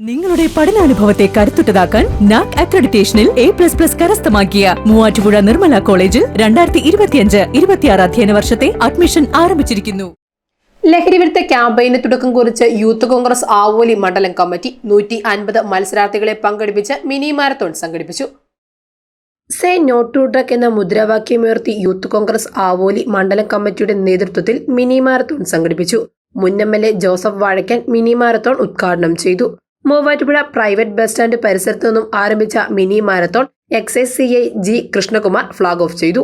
നിങ്ങളുടെ പഠനാനുഭവത്തെ കരുത്തുറ്റതാക്കാൻ നാക് അക്രഡിറ്റേഷനിൽ എ പ്ലസ് പ്ലസ് കരസ്ഥമാക്കിയ മൂവാറ്റുപുഴ നിർമ്മല കോളേജിൽ രണ്ടായിരത്തി ഇരുപത്തിയഞ്ച് ഇരുപത്തിയാറ് അധ്യയന വർഷത്തെ അഡ്മിഷൻ ആരംഭിച്ചിരിക്കുന്നു. ലഹരിവിരുദ്ധ ക്യാമ്പയിന് തുടക്കം കുറിച്ച് യൂത്ത് കോൺഗ്രസ് ആവോലി മണ്ഡലം കമ്മിറ്റി നൂറ്റി അൻപത് മത്സരാർത്ഥികളെ പങ്കെടുപ്പിച്ച് മിനി മാരത്തോൺ സംഘടിപ്പിച്ചു. സേ നോ ടു ഡ്രഗ് എന്ന മുദ്രാവാക്യമുയർത്തി യൂത്ത് കോൺഗ്രസ് ആവോലി മണ്ഡലം കമ്മിറ്റിയുടെ നേതൃത്വത്തിൽ മിനി മാരത്തോൺ സംഘടിപ്പിച്ചു. മുൻ M L A Joseph Vazhakkan mini marathon ഉദ്ഘാടനം ചെയ്തു. മൂവാറ്റുപുഴ പ്രൈവറ്റ് ബസ് സ്റ്റാൻഡ് പരിസരത്തു നിന്നും ആരംഭിച്ച mini marathon excise C I G Krishnakumar flag off ചെയ്തു.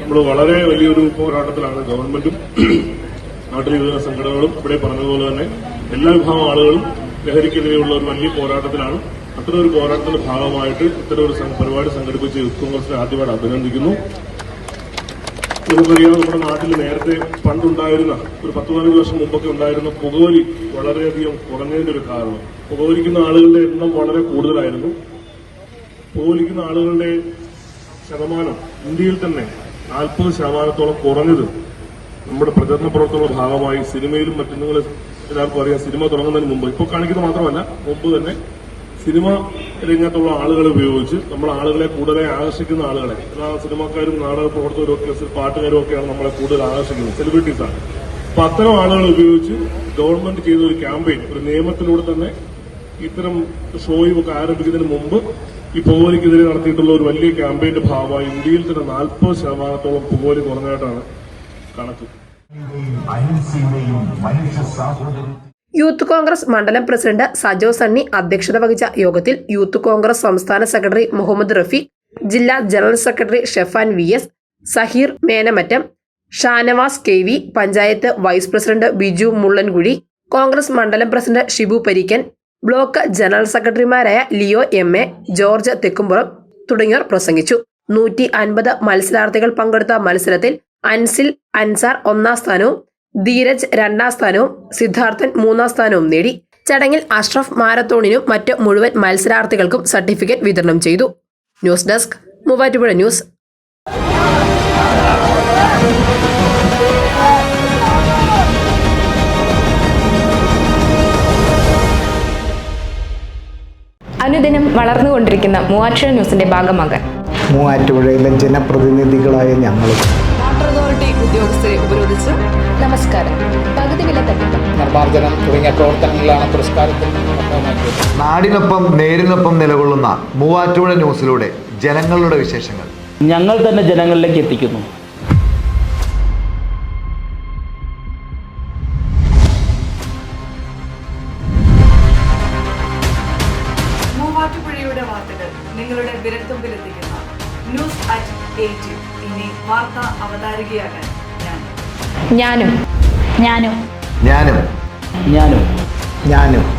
നമ്മൾ വളരെ വലിയൊരു പോരാട്ടത്തിലാണ് ഗവൺമെന്റും നാട്ടിലെ വിവിധ സംഘടനകളും ഇവിടെ പറഞ്ഞതുപോലെ തന്നെ എല്ലാ വിഭാഗം ആളുകളും ലഹരിക്കെതിരെയുള്ള ഒരു വലിയ പോരാട്ടത്തിലാണ്. അത്തരം ഒരു പോരാട്ടത്തിന്റെ ഭാഗമായിട്ട് ഇത്തരം ഒരു പരിപാടി സംഘടിപ്പിച്ച യൂത്ത് കോൺഗ്രസിനെ ആദ്യമായിട്ട് അഭിനന്ദിക്കുന്നു. നമുക്കറിയാം നമ്മുടെ നാട്ടിൽ നേരത്തെ പണ്ടുണ്ടായിരുന്ന ഒരു പത്ത് പതിനഞ്ച് വർഷം മുമ്പൊക്കെ ഉണ്ടായിരുന്ന പുകവലി വളരെയധികം കുറഞ്ഞതിന്റെ ഒരു കാരണം. പുകവലിക്കുന്ന ആളുകളുടെ എണ്ണം വളരെ കൂടുതലായിരുന്നു. പുകവലിക്കുന്ന ആളുകളുടെ ശതമാനം ഇന്ത്യയിൽ തന്നെ നാൽപ്പത് ശതമാനത്തോളം കുറഞ്ഞത് നമ്മുടെ പ്രചരണ പ്രവർത്തനങ്ങളുടെ ഭാഗമായി സിനിമയിലും മറ്റൊന്നുകൾ എല്ലാവർക്കും അറിയാം സിനിമ തുടങ്ങുന്നതിന് മുമ്പ്. ഇപ്പോൾ കാണിക്കുന്നത് മാത്രമല്ല മുമ്പ് തന്നെ സിനിമ രംഗത്തുള്ള ആളുകൾ ഉപയോഗിച്ച് നമ്മൾ ആളുകളെ കൂടുതൽ ആകർഷിക്കുന്ന ആളുകളെ. സിനിമാക്കാരും നാടക പ്രവർത്തകരും ഒക്കെ പാട്ടുകാരും ഒക്കെയാണ് നമ്മളെ കൂടുതൽ ആകർഷിക്കുന്നത്. സെലിബ്രിറ്റീസാണ് അപ്പൊ അത്തരം ആളുകളെ ഉപയോഗിച്ച് ഗവൺമെന്റ് ചെയ്ത ഒരു ക്യാമ്പയിൻ ഒരു നിയമത്തിലൂടെ തന്നെ ഇത്തരം ഷോയും ഒക്കെ ആരംഭിക്കുന്നതിന് മുമ്പ് ഈ പുകവലിക്കെതിരെ നടത്തിയിട്ടുള്ള ഒരു വലിയ ക്യാമ്പയിന്റെ ഭാഗമായി ഇന്ത്യയിൽ തന്നെ നാൽപ്പത് ശതമാനത്തോളം പുകവലി കുറഞ്ഞതായിട്ടാണ് കണക്ക്. അഹിംസയുടെയും മനുഷ്യ സാഹോദര്യം യൂത്ത് കോൺഗ്രസ് മണ്ഡലം പ്രസിഡന്റ് സജോ സണ്ണി അധ്യക്ഷത വഹിച്ച യോഗത്തിൽ യൂത്ത് കോൺഗ്രസ് സംസ്ഥാന സെക്രട്ടറി മുഹമ്മദ് റഫീഖ് ജില്ലാ general secretary Shefan V S Saheer Menamattam Shanavas K V panchayat vice president Biju Mullankuzhi Congress മണ്ഡലം president Shibu Pareekkan block general സെക്രട്ടറിമാരായ Leo M A George Thekkumpuram തുടങ്ങിയവർ പ്രസംഗിച്ചു. നൂറ്റി അൻപത് മത്സരാർത്ഥികൾ പങ്കെടുത്ത മത്സരത്തിൽ അൻസിൽ അൻസാർ ഒന്നാം സ്ഥാനവും ധീരജ് രണ്ടാം സ്ഥാനവും സിദ്ധാർത്ഥൻ മൂന്നാം സ്ഥാനവും നേടി. ചടങ്ങിൽ അഷ്റഫ് മാരത്തോണിനും മറ്റ് മുഴുവൻ മത്സരാർത്ഥികൾക്കും സർട്ടിഫിക്കറ്റ് വിതരണം ചെയ്തു. News desk Muvattupuzha news. അനുദിനം വളർന്നുകൊണ്ടിരിക്കുന്ന മൂവാറ്റുപുഴ ന്യൂസിന്റെ ഭാഗമാകാൻ. മൂവാറ്റുപുഴയിലെ ജനപ്രതിനിധികളായ ഞങ്ങൾ ഉദ്യോഗസ്ഥരെ ഉപരോധിച്ച് നമസ്കാരം. പകുതി വില തട്ടിപ്പ്. നിർമ്മാർജനം തുടങ്ങിയ പ്രവർത്തനങ്ങളാണ് പുരസ്കാരത്തിൽ നാടിനൊപ്പം നേരിനൊപ്പം നിലകൊള്ളുന്ന മൂവാറ്റുപുഴ ന്യൂസിലൂടെ ജനങ്ങളുടെ വിശേഷങ്ങൾ. ഞങ്ങൾ തന്നെ ജനങ്ങളിലേക്ക് എത്തിക്കുന്നു. മൂവാറ്റുപുഴയുടെ വാർത്തകൾ നിങ്ങളുടെ വിരൽത്തുമ്പിലെത്തിക്കുന്ന. ന്യൂസ് അറ്റ് എയ്റ്റീൻ ഇനി വാർത്ത അവതാരികയാകാൻ ഞാൻ. ഞാനും. ഞാനും. ഞാനും. ഞാനും. ഞാനും.